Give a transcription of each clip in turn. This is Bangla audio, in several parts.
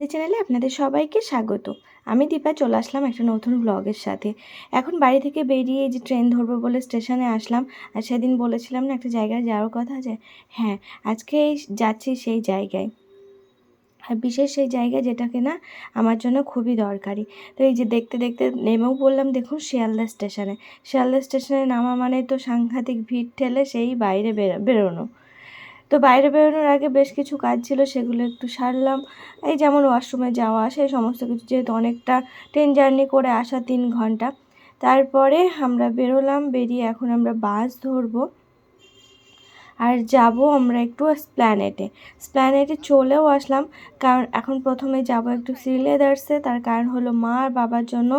চ্যানেলে আপনাদের সবাইকে স্বাগত। আমি দীপা, চলে আসলাম একটা নতুন ব্লগের সাথে। এখন বাড়ি থেকে বেরিয়ে যে ট্রেন ধরবো বলে স্টেশনে আসলাম। আর সেদিন বলেছিলাম না একটা জায়গায় যাওয়ার কথা আছে হ্যাঁ আজকে যাচ্ছি সেই জায়গায়। আর বিশেষ সেই জায়গা যেটাকে না আমার জন্য খুবই দরকারি। তো এই যে দেখতে দেখতে নেমেও বললাম দেখুন শিয়ালদা স্টেশনে শিয়ালদা স্টেশনে নামা মানে তো সাংঘাতিক ভিড় ঠেলে সেই বাইরে বেরো, বেরোনো। তো বাইরে বেরোনোর আগে বেশ কিছু কাজ ছিল, সেগুলো একটু সারলাম। এই যেমন ওয়াশরুমে যাওয়া, সেই সমস্ত কিছু, যেহেতু অনেকটা ট্রেন জার্নি করে আসা তিন ঘণ্টা। তারপরে আমরা বেরোলাম, বেরিয়ে এখন আমরা বাস ধরবো। আর যাব আমরা একটু স্প্ল্যানেটে স্প্ল্যানেটে চলেও আসলাম, কারণ এখন প্রথমে যাব একটু শ্রীলেদার্সে তার কারণ হলো মা আর বাবার জন্য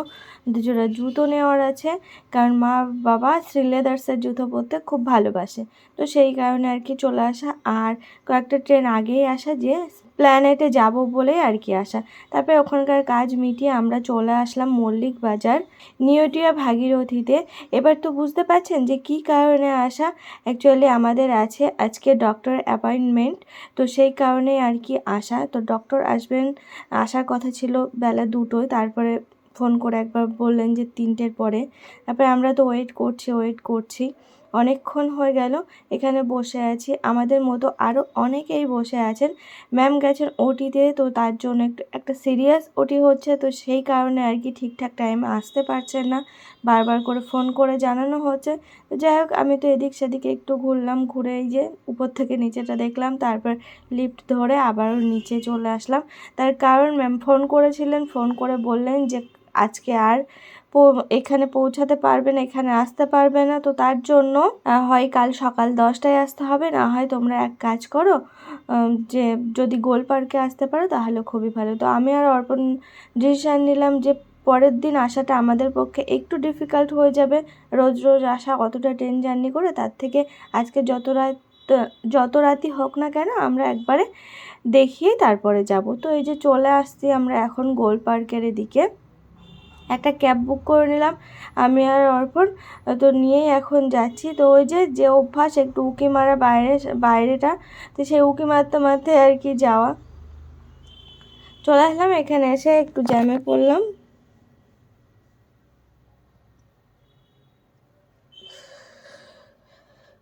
দুজোড়া জুতো নেওয়ার আছে, কারণ মা বাবা শ্রীলেদার্সের জুতো পরতে খুব ভালোবাসে। তো সেই কারণে আর কি চলে আসা, আর কয়েকটা ট্রেন আগেই আসা যে প্ল্যানেটে যাব বলেই আর কি আসা তারপরে ওখানকার কাজ মিটিয়ে আমরা চলে আসলাম মল্লিক বাজার, নিয়টিয়া ভাগীরথীতে। এবার তো বুঝতে পারছেন যে কি কারণে আসা অ্যাকচুয়ালি আমাদের আছে আজকে ডক্টর অ্যাপয়েন্টমেন্ট তো সেই কারণে আর কি আসা তো ডক্টর আসবেন, আসার কথা ছিল বেলা দুটোয়। তারপরে ফোন করে একবার বললেন যে তিনটের পরে। তারপরে আমরা তো ওয়েট করছি ওয়েট করছি। অনেকক্ষণ হয়ে গেল। এখানে বসে আছি। আমাদের মতো আরও অনেকেই বসে আছেন। ম্যাম গেছেন ওটিতে, তো তার জন্য একটু, একটা সিরিয়াস ওটি হচ্ছে, তো সেই কারণে আর কি ঠিকঠাক টাইমে আসতে পারছেন না। বারবার করে ফোন করে জানানো হচ্ছে। তো যাই হোক, আমি তো এদিক সেদিকে একটু ঘুরলাম, ঘুরে এই যে উপর থেকে নিচেটা দেখলাম, তারপর লিফট ধরে আবারও নিচে চলে আসলাম। তার কারণ ম্যাম ফোন করেছিলেন ফোন করে বললেন যে আজকে আর এখানে পৌঁছাতে পারবে না, এখানে আসতে পারবে না। তো তার জন্য হয় কাল সকাল দশটায় আসতে হবে, না হয় তোমরা এক কাজ করো যে যদি গোল পার্কে আসতে পারো তাহলে খুবই ভালো। তো আমি আর অর্পণ ডিসিশান নিলাম যে পরের দিন আসাটা আমাদের পক্ষে একটু ডিফিকাল্ট হয়ে যাবে। রোজ রোজ আসা অতটা ট্রেন জার্নি করে, তার থেকে আজকে যত রাত, যত রাতই হোক না কেন আমরা একবারে দেখিয়ে তারপরে যাব। তো এই যে চলে আসছি আমরা এখন গোল পার্কের এদিকে। একটা ক্যাব বুক করে নিলাম। আমি আর অর্পণ, তো নিয়েই এখন যাচ্ছি। তো ওই যে যে অভ্যাস একটু উঁকি মারা বাইরে, বাইরেটা, তো সেই উঁকি মারতে মারতে আর কি যাওয়া। চলে আসলাম, এখানে এসে একটু জ্যামে পড়লাম।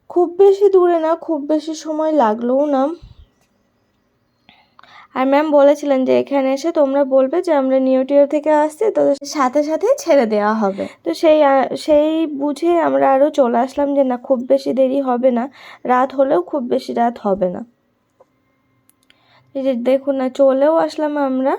খুব বেশি দূরে না, খুব বেশি সময় লাগলোও না। আর ম্যাম বলেছিলেন যে এখানে এসে তোমরা বলবে যে আমরা নিউটিও থেকে আসছি, তো সাথে সাথে ছেড়ে দেওয়া হবে। তো সেই সেই বুঝে আমরা আরও চলে আসলাম যে না, খুব বেশি দেরি হবে না, রাত হলেও খুব বেশি রাত হবে না। দেখুন না, চলেও আসলাম আমরা।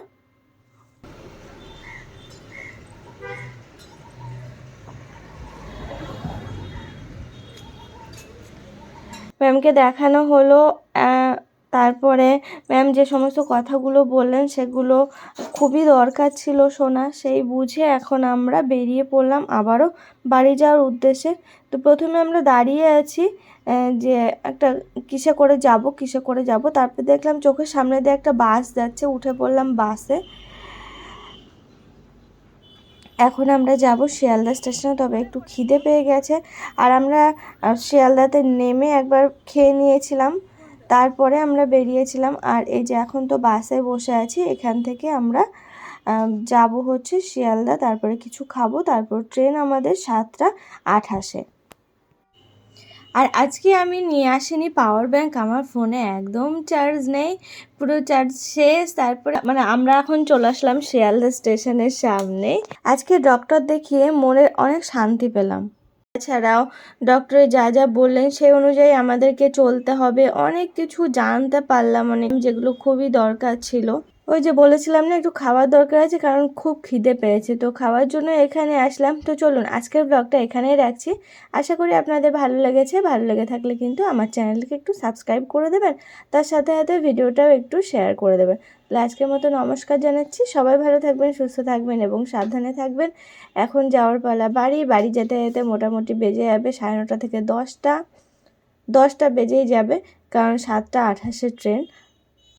ম্যামকে দেখানো হলো তারপরে ম্যাম যে সমস্ত কথাগুলো বললেন সেগুলো খুবই দরকার ছিল শোনা সেই বুঝে এখন আমরা বেরিয়ে পড়লাম আবারও বাড়ি যাওয়ার উদ্দেশ্যে। তো প্রথমে আমরা দাঁড়িয়ে আছি যে একটা কিসে করে যাব, কিসে করে যাব, তারপরে দেখলাম চোখের সামনে দিয়ে একটা বাস যাচ্ছে, উঠে পড়লাম বাসে। এখন আমরা যাব শিয়ালদা স্টেশনে, তবে একটু খিদে পেয়ে গেছে। আর আমরা শিয়ালদাতে নেমে একবার খেয়ে নিয়েছিলাম। তারপরে আমরা বেরিয়েছিলাম আর এই যে এখন তো বাসে বসে আছি, এখান থেকে আমরা যাব হচ্ছে শিয়ালদা, তারপরে কিছু খাব, তারপর ট্রেন আমাদের সাতটা আঠাশে। আর আজকে আমি নিয়ে আসিনি পাওয়ার ব্যাংক আমার ফোনে একদম চার্জ নেই, পুরো চার্জ শেষ, তারপরে মানে আমরা এখন চলে আসলাম শিয়ালদা স্টেশনের সামনে আজকে ডক্টর দেখিয়ে মনে অনেক শান্তি পেলাম। এছাড়াও ডক্টর যা যা বললেন সেই অনুযায়ী আমাদেরকে চলতে হবে। অনেক কিছু জানতে পারলাম অনেক, যেগুলো খুবই দরকার ছিল। ওই যে বলেছিলাম না, একটু খাওয়ার দরকার আছে, কারণ খুব খিদে পেয়েছে। তো খাওয়ার জন্য এখানে আসলাম। তো চলুন, আজকের ব্লগটা এখানেই রাখছি। আশা করি আপনাদের ভালো লেগেছে। ভালো লেগে থাকলে কিন্তু আমার চ্যানেলকে একটু সাবস্ক্রাইব করে দেবেন। তার সাথে সাথে ভিডিওটাও একটু শেয়ার করে দেবেন। তাহলে আজকের মতো নমস্কার জানাচ্ছি। সবাই ভালো থাকবেন, সুস্থ থাকবেন এবং সাবধানে থাকবেন। এখন যাওয়ার পালা বাড়ি। বাড়ি যেতে যেতে মোটামুটি বেজে যাবে সাড়ে নটা থেকে দশটা। দশটা বেজেই যাবে, কারণ সাতটা আঠাশে ট্রেন